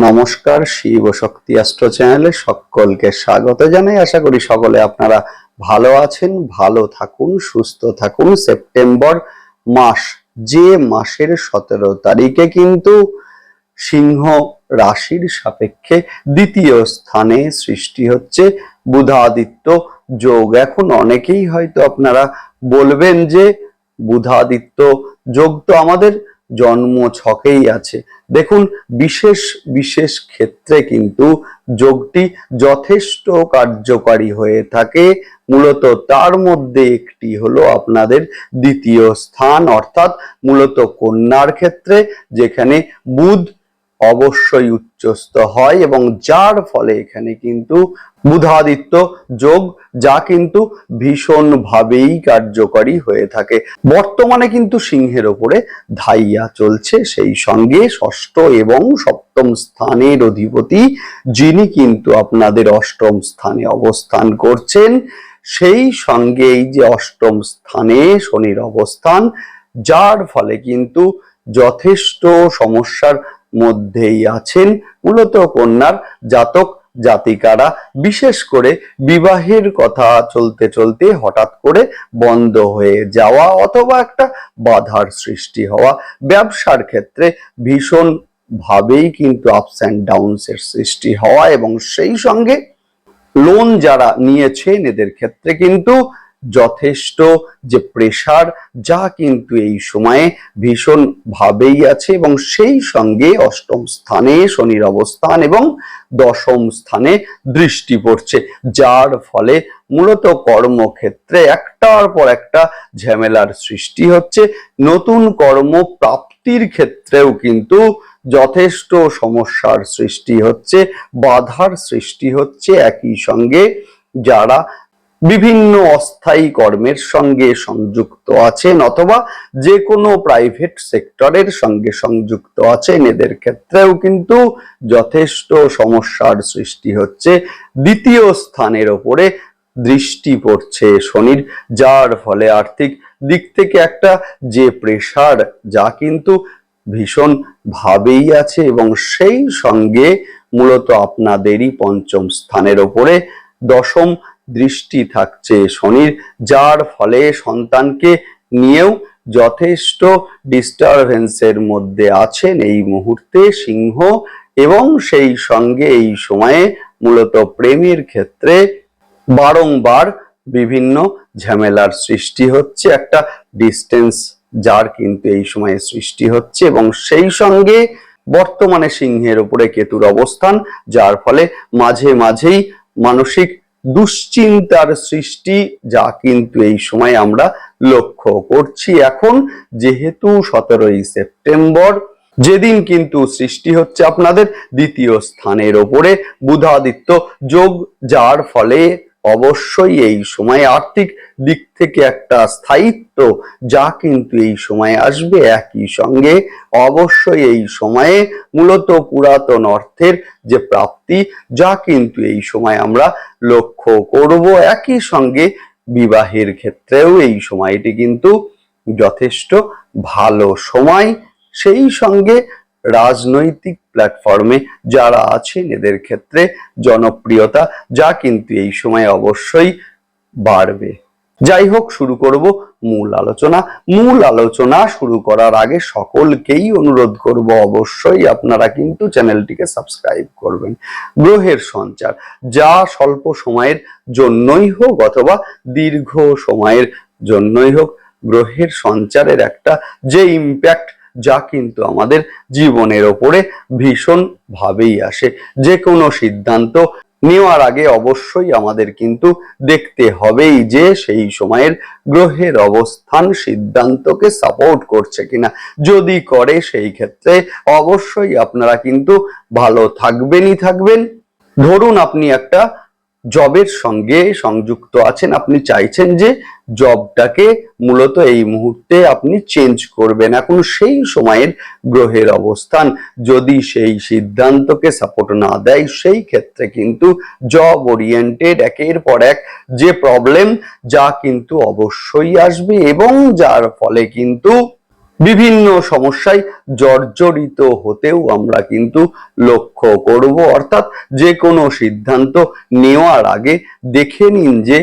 নমস্কার, শিব শক্তি অ্যাস্ট্রো চ্যানেলে সকলকে স্বাগত জানাই। আশা করি সকলে আপনারা ভালো আছেন, ভালো থাকুন, সুস্থ থাকুন। সেপ্টেম্বর মাস, যে মাসের সতেরো তারিখে কিন্তু সিংহ রাশির সাপেক্ষে দ্বিতীয় স্থানে সৃষ্টি হচ্ছে বুধাদিত্য যোগ। এখন অনেকেই হয়তো আপনারা বলবেন যে বুধাদিত্য যোগ তো আমাদের জন্ম ছকেই আছে। দেখুন, বিশেষ বিশেষ ক্ষেত্রে কিন্তু যোগটি যথেষ্ট কার্যকারী হয়ে থাকে। মূলত তার মধ্যে একটি হলো আপনাদের দ্বিতীয় স্থান, অর্থাৎ মূলত কন্যার ক্ষেত্রে, যেখানে বুধ অবশ্যই উচ্চস্থ হয় এবং যার ফলে এখানে কিন্তু বুধাদিত্য যোগ, যা কিন্তু ভীষণভাবেই কার্যকরী হয়ে থাকে। বর্তমানে কিন্তু সিংহের ওপরে ধাইয়া চলছে। সেই সঙ্গে ষষ্ঠ এবং সপ্তম স্থানের অধিপতি, যিনি কিন্তু আপনাদের অষ্টম স্থানে অবস্থান করছেন, সেই সঙ্গে এই যে অষ্টম স্থানে শনির অবস্থান, যার ফলে কিন্তু যথেষ্ট সমস্যার মধ্যেই আছেন মূলত কন্যার জাতক জাতিকারা। বিশেষ করে বিবাহের কথা চলতে চলতে হঠাৎ করে বন্ধ হয়ে যাওয়া অথবা একটা বাধার সৃষ্টি হওয়া ব্যবসার ক্ষেত্রে ভীষণ ভাবেই কিন্তু আপস অ্যান্ড ডাউনস এর সৃষ্টি হওয়া এবং সেই সঙ্গে লোন যারা নিয়েছেন এদের ক্ষেত্রে কিন্তু যথেষ্ট যে প্রেসার যা কিন্তু এই সময়ে ভীষণ ভাবেই আছে এবং সেই সঙ্গে অষ্টম স্থানে শনির অবস্থান এবং দশম স্থানে দৃষ্টি পড়ছে, যার ফলে মূলত কর্মক্ষেত্রে একটার পর একটা ঝামেলার সৃষ্টি হচ্ছে। নতুন কর্ম প্রাপ্তির ক্ষেত্রেও কিন্তু যথেষ্ট সমস্যার সৃষ্টি হচ্ছে, বাধার সৃষ্টি হচ্ছে। একই সঙ্গে যারা বিভিন্ন অস্থায়ী কর্মের সঙ্গে সংযুক্ত আছেন অথবা যে কোনো প্রাইভেট সেক্টরের সঙ্গে সংযুক্ত আছেন। এদের ক্ষেত্রেও কিন্তু যথেষ্ট সমস্যার সৃষ্টি হচ্ছে। দ্বিতীয় স্থানের ওপরে দৃষ্টি পড়ছে শনির, যার ফলে আর্থিক দিক থেকে একটা যে প্রেসার যা কিন্তু ভীষণ ভাবেই আছে এবং সেই সঙ্গে মূলত আপনাদেরই পঞ্চম স্থানের ওপরে দশম দৃষ্টি থাকছে। শনির যার ফলে সন্তানকে নিয়েও যথেষ্ট ডিস্টারবেন্সের মধ্যে আছেন এই মুহূর্তে সিংহ এবং সেই সঙ্গে এই সময়ে মূলত প্রেমের ক্ষেত্রে বারংবার বিভিন্ন ঝামেলার সৃষ্টি হচ্ছে। একটা ডিস্টেন্স যার কিন্তু এই সময়ে সৃষ্টি হচ্ছে এবং সেই সঙ্গে বর্তমানে সিংহের উপরে কেতুর অবস্থান, যার ফলে মাঝে মাঝেই মানসিক দুশ্চিন্তার সৃষ্টি যা কিন্তু এই সময় আমরা লক্ষ্য করছি। এখন যেহেতু সতেরোই সেপ্টেম্বর, যেদিন কিন্তু সৃষ্টি হচ্ছে আপনাদের দ্বিতীয় স্থানের ওপরে বুধাদিত্য যোগ, যার ফলে অবশ্যই এই সময় আর্থিক দিক থেকে একটা স্থায়িত্ব যা কিন্তু এই সময় আসবে একই সঙ্গে অবশ্যই এই সময়ে মূলত পুরাতন অর্থের যে প্রাপ্তি যা কিন্তু এই সময় আমরা লক্ষ্য করব। একই সঙ্গে বিবাহের ক্ষেত্রেও এই সময়টি কিন্তু যথেষ্ট ভালো সময়। সেই সঙ্গে রাজনৈতিক প্ল্যাটফর্মে যারা আছেন, এদের ক্ষেত্রে জনপ্রিয়তা যা কিন্তু এই সময় অবশ্যই বাড়বে। যাই হোক, শুরু করব মূল আলোচনা। মূল আলোচনা শুরু করার আগে সকলকেই অনুরোধ করব, অবশ্যই আপনারা কিন্তু চ্যানেলটিকে সাবস্ক্রাইব করবেন। গ্রহের সঞ্চার, যা স্বল্প সময়ের জন্যই হোক অথবা দীর্ঘ সময়ের জন্যই হোক, গ্রহের সঞ্চারের একটা যে ইম্প্যাক্ট যা কিন্তু আমাদের জীবনের ওপরে ভীষণ ভাবেই আসে। যে কোনো সিদ্ধান্ত নেওয়ার আগে অবশ্যই আমাদের কিন্তু দেখতে হবেই যে সেই সময়ের গ্রহের অবস্থান সিদ্ধান্তকে সাপোর্ট করছে কিনা। যদি করে সেই ক্ষেত্রে অবশ্যই আপনারা কিন্তু ভালো থাকবেনই থাকবেন। ধরুন আপনি একটা জবের সঙ্গে সংযুক্ত আছেন। আপনি চাইছেন যে জবটাকে মূলত এই মুহূর্তে আপনি চেঞ্জ করবেন। এখন সেই সময়ের গ্রহের অবস্থান, যদি সেই সিদ্ধান্তকে সাপোর্ট না দেয়, সেই ক্ষেত্রে কিন্তু জব ওরিয়েন্টেড একের পর এক যে প্রবলেম যা কিন্তু অবশ্যই আসবে এবং যার ফলে কিন্তু বিভিন্ন সমস্যায় জর্জরিত হতেও আমরা কিন্তু লক্ষ্য করব। অর্থাৎ যে কোনো সিদ্ধান্ত নেওয়ার আগে দেখে নিন যে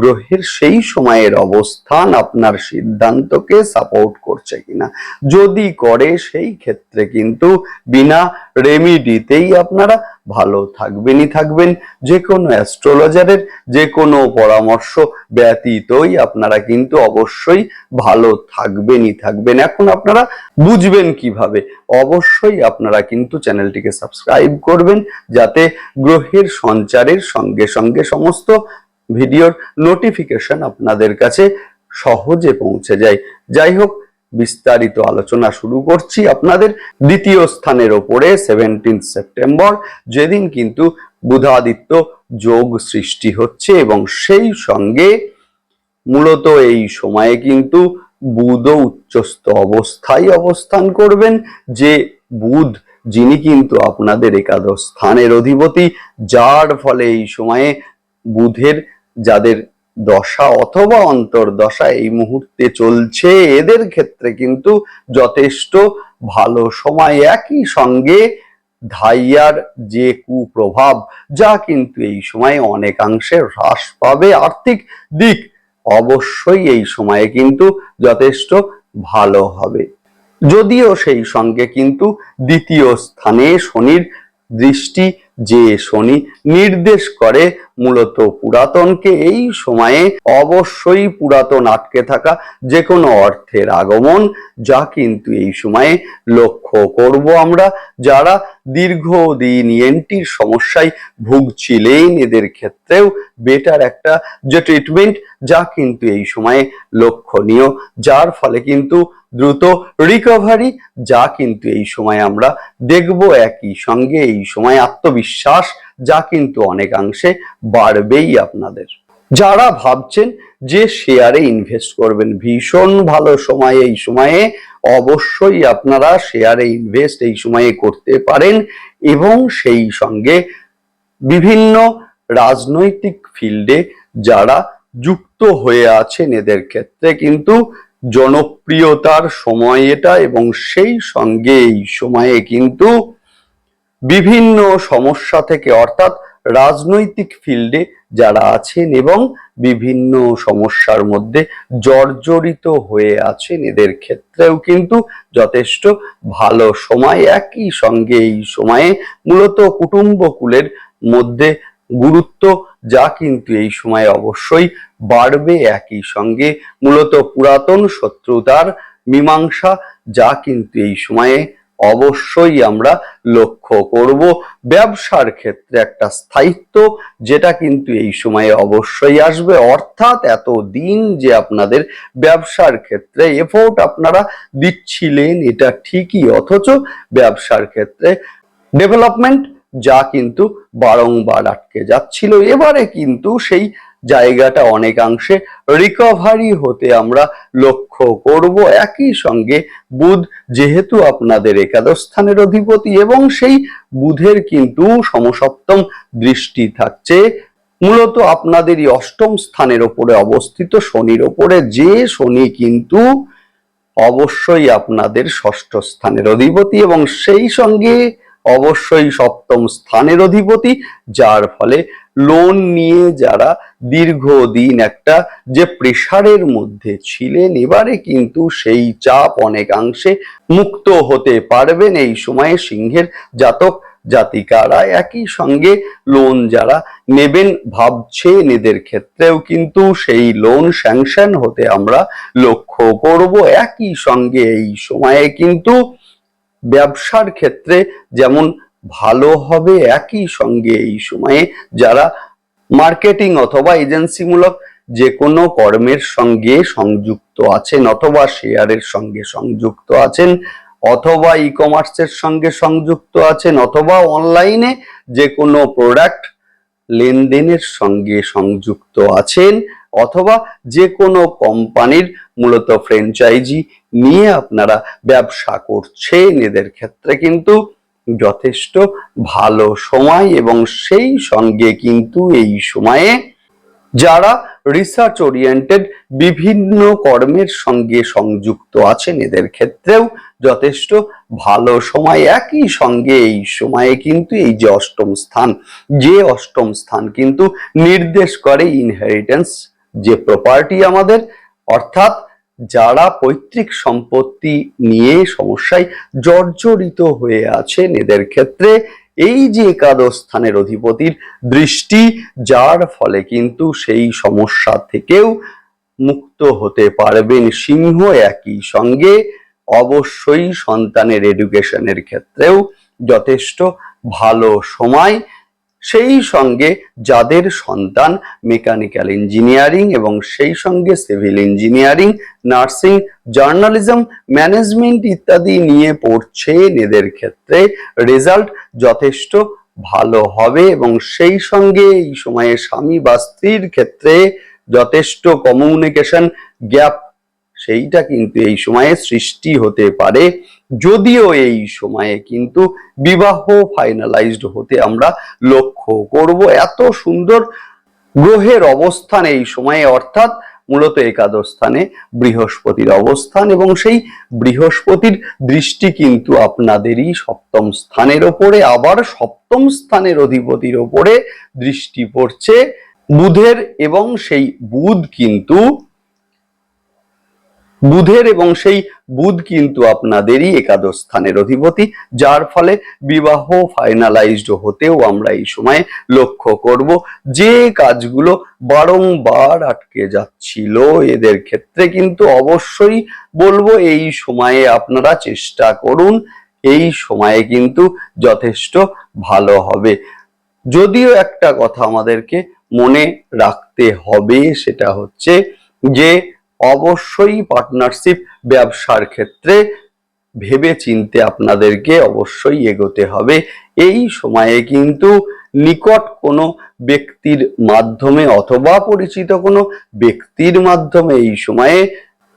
গ্রহের সেই সময়ের অবস্থান আপনার সিদ্ধান্তকে সাপোর্ট করছে কিনা। যদি করে, সেই ক্ষেত্রে কিন্তু বিনা রেমিডিতেই আপনারা ভালো থাকবেনই থাকবেন। যে কোনো অ্যাস্ট্রোলজারের যে কোনো পরামর্শ ব্যতীতই আপনারা কিন্তু অবশ্যই ভালো থাকবেনই থাকবেন। এখন আপনারা বুঝবেন কীভাবে? অবশ্যই আপনারা কিন্তু চ্যানেলটিকে সাবস্ক্রাইব করবেন, যাতে গ্রহের সঞ্চারের সঙ্গে সঙ্গে সমস্ত ভিডিওর নোটিফিকেশন আপনাদের কাছে সহজে পৌঁছে যায়। যাই হোক, বিস্তারিত আলোচনা শুরু করছি আপনাদের। দ্বিতীয় স্থানের ওপরে সেভেন্টিন সেপ্টেম্বর যেদিন কিন্তু বুধাদিত্য যোগ সৃষ্টি হচ্ছে এবং সেই সঙ্গে মূলত এই সময়ে কিন্তু বুধ উচ্চস্থ অবস্থায় অবস্থান করবেন, যে বুধ যিনি কিন্তু আপনাদের একাদশ স্থানের অধিপতি, যার ফলে এই সময়ে বুধের যাদের দশা অথবা অন্তর্দশা এই মুহূর্তে চলছে, এদের ক্ষেত্রে কিন্তু যথেষ্ট ভালো সময়। একই সঙ্গে ধাইয়ার যে কুপ্রভাব, যা কিন্তু এই সময় অনেকাংশে হ্রাস পাবে। আর্থিক দিক অবশ্যই এই সময়ে কিন্তু যথেষ্ট ভালো হবে। যদিও সেই সঙ্গে কিন্তু দ্বিতীয় স্থানে শনির দৃষ্টি যে শনি নির্দেশ করে মূলত পুরাতনকে এই সময়ে অবশ্যই পুরাতন আটকে থাকা যে কোনো অর্থের আগমন, যা কিন্তু এই সময়ে লক্ষ্য করব আমরা। যারা দীর্ঘদিন ইএনটির সমস্যায় ভুগছিলেন, এদের ক্ষেত্রেও বেটার একটা যে ট্রিটমেন্ট যা কিন্তু এই সময়ে লক্ষণীয়, যার ফলে কিন্তু দ্রুত রিকভারি যা কিন্তু এই সময় আমরা দেখব একই সঙ্গে, এই সময় আত্মবিশ্বাস যা কিন্তু অনেকাংশে বাড়বেই আপনাদের। যারা ভাবছেন যে শেয়ারে ইনভেস্ট করবেন, ভীষণ ভালো সময় এই সময়ে, অবশ্যই আপনারা শেয়ারে ইনভেস্ট এই সময়ে করতে পারেন এবং সেই সঙ্গে বিভিন্ন রাজনৈতিক ফিল্ডে যারা যুক্ত হয়ে আছেন, এদের ক্ষেত্রে কিন্তু জনপ্রিয়তার সময় এটা এবং সেই সঙ্গে এই সময়ে কিন্তু বিভিন্ন সমস্যা থেকে, অর্থাৎ রাজনৈতিক ফিল্ডে যারা আছেন এবং বিভিন্ন সমস্যার মধ্যে জর্জরিত হয়ে আছেন, এদের ক্ষেত্রেও কিন্তু যথেষ্ট ভালো সময়। একই সঙ্গে এই সময়ে মূলত কুটুম্বকুলের মধ্যে গুরুত্ব যা কিন্তু এই সময়ে অবশ্যই বাড়বে। একই সঙ্গে মূলত পুরাতন শত্রুতার মীমাংসা যা কিন্তু এই সময়ে অবশ্যই আমরা লক্ষ্য করব। ব্যবসার ক্ষেত্রে একটা স্থায়িত্ব, যেটা কিন্তু এই সময়ে অবশ্যই আসবে। অর্থাৎ এত দিন যে আপনাদের ব্যবসার ক্ষেত্রে এফোর্ট আপনারা দিচ্ছিলেন, এটা ঠিকই। অথচ ব্যবসার ক্ষেত্রে ডেভেলপমেন্ট যা কিন্তু বারংবার আটকে যাচ্ছিল। এবারে কিন্তু সেই জায়গাটা অনেকাংশে রিকভারি হতে আমরা লক্ষ্য করব। একই সঙ্গে বুধ যেহেতু আপনাদের একাদশ স্থানের অধিপতি এবং সেই বুধের কিন্তু সমসপ্তম দৃষ্টি থাকছে। মূলত আপনাদেরই অষ্টম স্থানের ওপরে অবস্থিত শনির ওপরে। যে শনি কিন্তু অবশ্যই আপনাদের ষষ্ঠ স্থানের অধিপতি এবং সেই সঙ্গে অবশ্যই সপ্তম স্থানের অধিপতি, যার ফলে লোন নিয়ে যারা দীর্ঘদিন একটা যে প্রেশারের মধ্যে ছিলেন, এবারে কিন্তু সেই চাপ অনেকাংশে মুক্ত হতে পারবেন এই সময়ে সিংহের জাতক জাতিকারা। একই সঙ্গে লোন যারা নেবেন ভাবছেন, এদের ক্ষেত্রেও কিন্তু সেই লোন স্যাংশন হতে আমরা লক্ষ্য করব। একই সঙ্গে এই সময়ে কিন্তু ব্যবসার ক্ষেত্রে যেমন ভালো হবে একই সঙ্গে এই সময়ে যারা মার্কেটিং অথবা এজেন্সিমূলক যে কোনো কর্মের সঙ্গে সংযুক্ত আছেন অথবা শেয়ারের সঙ্গে সংযুক্ত আছেন অথবা ই কমার্সের সঙ্গে সংযুক্ত আছেন অথবা অনলাইনে যে কোনো প্রোডাক্ট লেনদেনের সঙ্গে সংযুক্ত আছেন অথবা যে কোনো কোম্পানির মূলত ফ্র্যাঞ্চাইজি নিয়ে আপনারা ব্যবসা করছেন। এদের ক্ষেত্রে কিন্তু যথেষ্ট ভালো সময় এবং সেই সঙ্গে কিন্তু এই সময়ে যারা রিসার্চ ওরিয়েন্টেড বিভিন্ন কর্মের সঙ্গে সংযুক্ত আছেন, এদের ক্ষেত্রেও যথেষ্ট ভালো সময়। একই সঙ্গে এই সময়ে কিন্তু এই যে অষ্টম স্থান, যে অষ্টম স্থান কিন্তু নির্দেশ করে ইনহেরিটেন্স যে প্রপার্টি আমাদের, অর্থাৎ যারা পৈতৃক সম্পত্তি নিয়ে সমস্যায় জর্জরিত হয়ে আছেন, এদের ক্ষেত্রে এই যে একাদশ স্থানের অধিপতির দৃষ্টি, যার ফলে কিন্তু সেই সমস্যা থেকেও মুক্ত হতে পারবেন সিংহ একই সঙ্গে। অবশ্যই সন্তানের এডুকেশনের ক্ষেত্রেও যথেষ্ট ভালো সময় সেই সঙ্গে যাদের সন্তান মেকানিক্যাল ইঞ্জিনিয়ারিং এবং সেই সঙ্গে civil engineering nursing journalism management ইত্যাদি নিয়ে পড়ছে এদের ক্ষেত্রে রেজাল্ট যথেষ্ট ভালো হবে এবং সেই সঙ্গে এই সময়ে স্বামী বা স্ত্রীর ক্ষেত্রে যথেষ্ট কমিউনিকেশন গ্যাপ সেইটা কিন্তু এই সময়ে সৃষ্টি হতে পারে। যদিও এই সময়ে কিন্তু বিবাহ ফাইনালাইজড হতে আমরা লক্ষ্য করব। এত সুন্দর গ্রহের অবস্থান এই সময়ে, অর্থাৎ মূলত একাদশ স্থানে বৃহস্পতির অবস্থান এবং সেই বৃহস্পতির দৃষ্টি কিন্তু আপনাদেরই সপ্তম স্থানের ওপরে। আবার সপ্তম স্থানের অধিপতির ওপরে দৃষ্টি পড়ছে। বুধের এবং সেই বুধ কিন্তু বুধের এবং সেই বুধ কিন্তু আপনাদেরই একাদশ স্থানের অধিপতি, যার ফলে বিবাহ ফাইনালাইজড হতেও আমরা এই সময়ে লক্ষ্য করব। যে কাজগুলো বারংবার আটকে যাচ্ছিল, এদের ক্ষেত্রে কিন্তু অবশ্যই বলব এই সময়ে আপনারা চেষ্টা করুন, এই সময়ে কিন্তু যথেষ্ট ভালো হবে। যদিও একটা কথা আমাদেরকে মনে রাখতে হবে, সেটা হচ্ছে যে অবশ্যই পার্টনারশিপ ব্যবসার ক্ষেত্রে ভেবে চিনতে আপনাদেরকে অবশ্যই এগোতে হবে। এই সময়ে কিন্তু নিকট কোনো ব্যক্তির মাধ্যমে অথবা পরিচিত কোনো ব্যক্তির মাধ্যমে এই সময়ে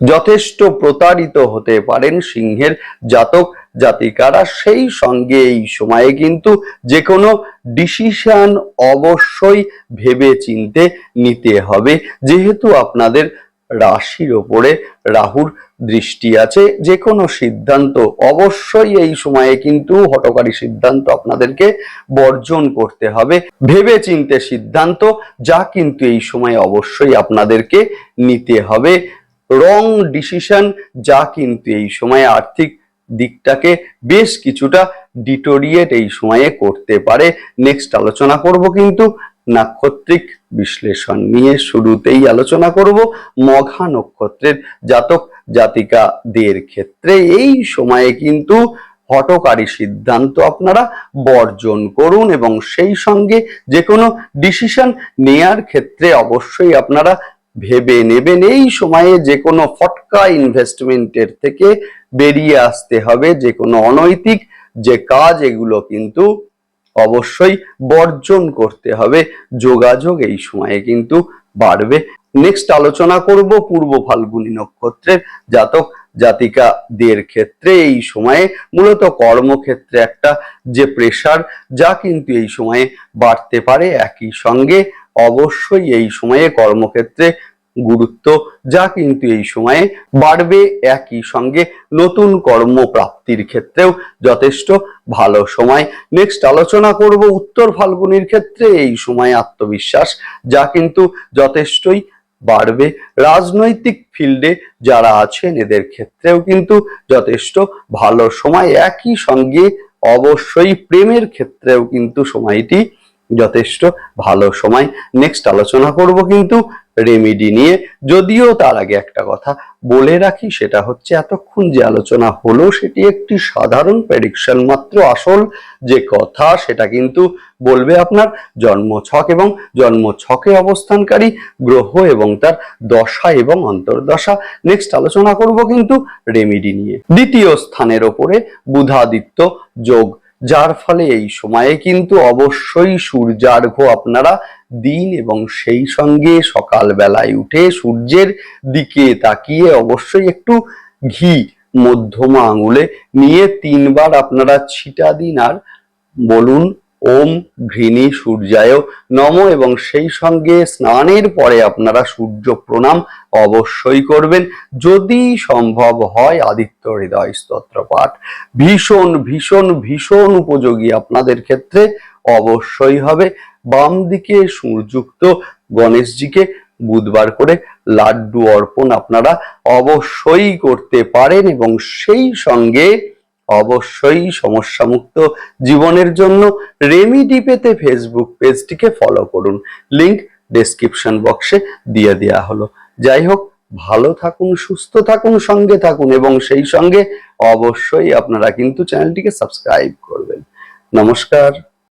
যথেষ্ট প্রতারিত হতে পারেন সিংহের জাতক জাতিকারা। সেই সঙ্গে এই সময়ে কিন্তু যে কোনো ডিসিশন অবশ্যই ভেবে চিনতে নিতে হবে। যেহেতু আপনাদের রাশির ওপরে রাহুর দৃষ্টি আছে যে কোনো সিদ্ধান্ত অবশ্যই এই সময়ে কিন্তু হটকারী সিদ্ধান্ত আপনাদেরকে বর্জন করতে হবে। ভেবে চিনতে সিদ্ধান্ত যা কিন্তু এই সময়ে অবশ্যই আপনাদেরকে নিতে হবে। রং ডিসিশন যা কিন্তু এই সময়ে আর্থিক দিকটাকে বেশ কিছুটা ডিটোরিয়েট এই সময়ে করতে পারে। নেক্সট আলোচনা করব কিন্তু নাক্ষত্রিক বিশ্লেষণ নিয়ে শুরুতেই আলোচনা করব মঘা নক্ষত্রের জাতক জাতিকাদের ক্ষেত্রে। এই সময়ে কিন্তু হটকারী সিদ্ধান্ত আপনারা বর্জন করুন এবং সেই সঙ্গে যে কোনো ডিসিশন নেয়ার ক্ষেত্রে অবশ্যই আপনারা ভেবে নেবেন। এই সময়ে যে কোনো ফটকা ইনভেস্টমেন্টের থেকে বেরিয়ে আসতে হবে যে কোনো অনৈতিক যে কাজ, এগুলো কিন্তু অবশ্যই বর্জন করতে হবে। যোগাযোগ এই সময়ে কিন্তু বাড়বে। নেক্সট আলোচনা করব পূর্ব ফাল্গুনী নক্ষত্রের জাতক জাতিকাদের ক্ষেত্রে। এই সময়ে মূলত কর্মক্ষেত্রে একটা যে প্রেসার যা কিন্তু এই সময়ে বাড়তে পারে। একই সঙ্গে অবশ্যই এই সময়ে কর্মক্ষেত্রে গুরুত্ব, যা কিন্তু এই সময়ে বাড়বে একই সঙ্গে নতুন কর্মপ্রাপ্তির ক্ষেত্রেও যথেষ্ট ভালো সময়। নেক্সট আলোচনা করব উত্তর ফাল্গুনির ক্ষেত্রে, এই সময় আত্মবিশ্বাস, যা কিন্তু যথেষ্টই বাড়বে। রাজনৈতিক ফিল্ডে যারা আছেন, এদের ক্ষেত্রেও কিন্তু যথেষ্ট ভালো সময়। একই সঙ্গে অবশ্যই প্রেমের ক্ষেত্রেও কিন্তু সময়টি যথেষ্ট ভালো সময়। নেক্সট আলোচনা করব কিন্তু রেমিডি নিয়ে, যদিও তার আগে একটা কথা বলে রাখি, সেটা হচ্ছে এতক্ষণ যে আলোচনা হলো, সেটি একটি সাধারণ প্রেডিকশন মাত্র, আসল যে কথা সেটা কিন্তু বলবে আপনার জন্ম ছক এবং জন্ম ছকে অবস্থানকারী গ্রহ এবং তার দশা এবং অন্তর্দশা। নেক্সট আলোচনা করব কিন্তু রেমিডি নিয়ে। দ্বিতীয় স্থানের ওপরে বুধাদিত্য যোগ, যার ফলে এই সময়ে কিন্তু অবশ্যই সূর্যার্ঘ্য আপনারা দিন এবং সেই সঙ্গে সকাল বেলায় উঠে সূর্যের দিকে তাকিয়ে অবশ্যই একটু ঘি মধ্যমা আঙুলে নিয়ে তিনবার আপনারা ছিটা দিন আর বলুন, ওম ঘৃণী সূর্যায় নম এবং সেই সঙ্গে স্নানের পরে আপনারা সূর্য প্রণাম অবশ্যই করবেন। যদি সম্ভব হয় আদিত্য হৃদয় স্তোত্র পাঠ। ভীষণ ভীষণ ভীষণ উপযোগী আপনাদের ক্ষেত্রে অবশ্যই হবে। বাম দিকে সুরযুক্ত গণেশজিকে বুধবার করে লাড্ডু অর্পণ আপনারা অবশ্যই করতে পারেন এবং সেই সঙ্গে অবশ্যই সমস্যামুক্ত জীবনের জন্য রেমিডি পেতে ফেসবুক পেজটিকে ফলো করুন। লিংক ডেসক্রিপশন বক্সে দিয়ে দেওয়া হলো। যাই হোক, ভালো থাকুন, সুস্থ থাকুন, সঙ্গে থাকুন এবং সেই সঙ্গে অবশ্যই আপনারা কিন্তু চ্যানেলটিকে সাবস্ক্রাইব করবেন। নমস্কার।